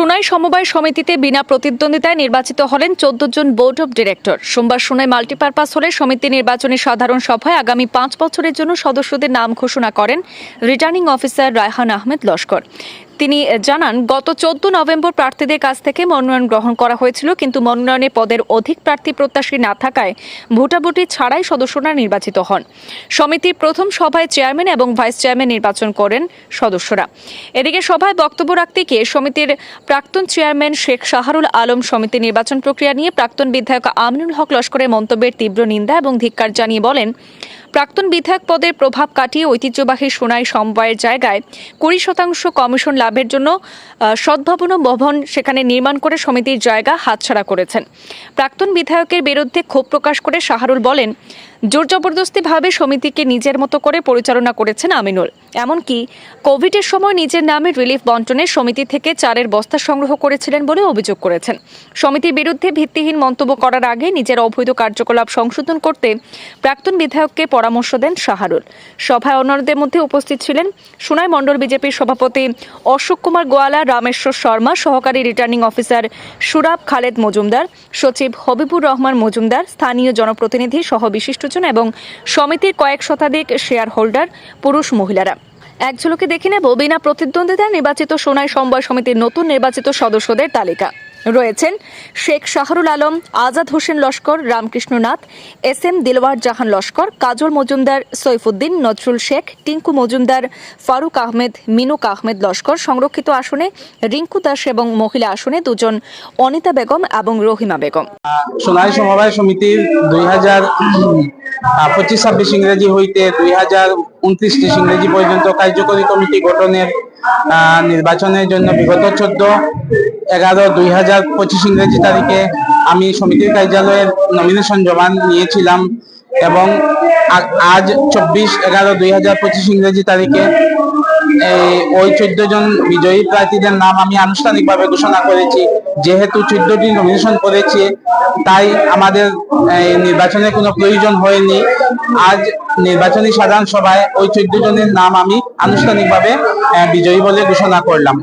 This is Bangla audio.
সুনাই সমবায় সমিতিতে বিনা প্রতিদ্বন্দ্বিতায় নির্বাচিত হলেন চোদ্দ জন বোর্ড অব ডিরেক্টর। সোমবার সুনাই মাল্টিপারপাস হলে সমিতি নির্বাচনী সাধারণ সভায় আগামী পাঁচ বছরের জন্য সদস্যদের নাম ঘোষণা করেন রিটার্নিং অফিসার রায়হান আহমেদ লস্কর। তিনি জানান, গত চোদ্দ নভেম্বর প্রার্থীদের কাছ থেকে মনোনয়ন গ্রহণ করা হয়েছিল, কিন্তু মনোনয়নে পদের অধিক প্রার্থী প্রত্যাশী না থাকায় ভোটাভুটি ছাড়াই সদস্যরা নির্বাচিত হন। সমিতির প্রথম সভায় চেয়ারম্যান এবং ভাইস চেয়ারম্যান নির্বাচন করেন সদস্যরা। এদিকে সভায় বক্তব্য রাখতে গিয়ে সমিতির প্রাক্তন চেয়ারম্যান শেখ শাহরুল আলম সমিতি নির্বাচন প্রক্রিয়া নিয়ে প্রাক্তন বিধায়ক আমিনুল হক লস্করের মন্তব্যের তীব্র নিন্দা এবং ধিক্কার জানিয়ে বলেন, প্রাক্তন বিধায়ক পদের প্রভাব কাটিয়ে ঐতিহ্যবাহী সোনাই সমবায়ের জায়গায় কুড়ি শতাংশ কমিশন লাভের জন্য সদ্ভাবনা ভবন সেখানে নির্মাণ করে সমিতির জায়গা হাতছাড়া করেছেন। প্রাক্তন বিধায়কের বিরুদ্ধে ক্ষোভ প্রকাশ করে শাহরুল বলেন, জোর জবরদস্তিভাবে সমিতিকে নিজের মতো করে পরিচালনা করেছেন আমিনুল। এমনকি, কোভিডের সময় নিজের নামে রিলিফ বন্টনে সমিতি থেকে চারের বস্তা সংগ্রহ করেছিলেন বলে অভিযোগ করেছেন। সমিতির বিরুদ্ধে ভিত্তিহীন মন্তব্য করার আগে নিজের অবৈধ কার্যকলাপ সংশোধন করতে প্রাক্তন বিধায়ককে পরামর্শ দেন শাহরুল। সভায় অন্যদের মধ্যে উপস্থিত ছিলেন সুনাই মণ্ডল বিজেপির সভাপতি অশোক কুমার গোয়ালা, রামেশ্বর শর্মা, সহকারী রিটার্নিং অফিসার সুরাব খালেদ মজুমদার, সচিব হবিবুর রহমান মজুমদার, স্থানীয় জনপ্রতিনিধি সহ বিশিষ্টজন এবং সমিতির কয়েক শতাধিক শেয়ার হোল্ডার পুরুষ মহিলারা। এক ঝলকে দেখে নেব, বিনা প্রতিদ্বন্দ্বিতায় নির্বাচিত সোনাই সমবায় সমিতির নতুন নির্বাচিত সদস্যদের তালিকা। রয়েছেন শেখ শাহরুল আলম, আজাদ হোসেন লস্কর রামকৃষ্ণ নাথ এস এম দিলওয়ার জাহান লস্কর, কাজল মজুমদার, সৈফুদ্দিন, নজরুল শেখ, টিঙ্কু মজুমদার, ফারুক আহমেদ, মিনুক আহমেদ লস্কর। সংরক্ষিত আসনে রিঙ্কু দাস এবং মহিলা আসনে দুজন অনিতা বেগম এবং রহিমা বেগম। সোনালী সমবায় সমিতির দুই হাজার পঁচিশ ছাব্বিশ ইংরেজি হইতে দুই হাজার উনত্রিশ ইংরেজি পর্যন্ত কার্যকরী কমিটি গঠনের নির্বাচনের জন্য বিগত চোদ্দ, এগারো, দুই হাজার পঁচিশ ইংরেজি তারিখে আমি সমিতির কার্যালয়ের নমিনেশন জমা নিয়েছিলাম এবং আজ চব্বিশ, এগারো, দুই হাজার পঁচিশ ইংরেজি তারিখে ওই চোদ্দ জন বিজয়ী প্রার্থীদের নাম আমি আনুষ্ঠানিকভাবে ঘোষণা করেছি। যেহেতু চোদ্দটি নমিনেশন করেছে, তাই আমাদের নির্বাচনের কোনো প্রয়োজন হয়নি। আজ নির্বাচনী সাধারণ সভায় ওই চোদ্দ জনের নাম আমি আনুষ্ঠানিকভাবে বিজয়ী বলে ঘোষণা করলাম।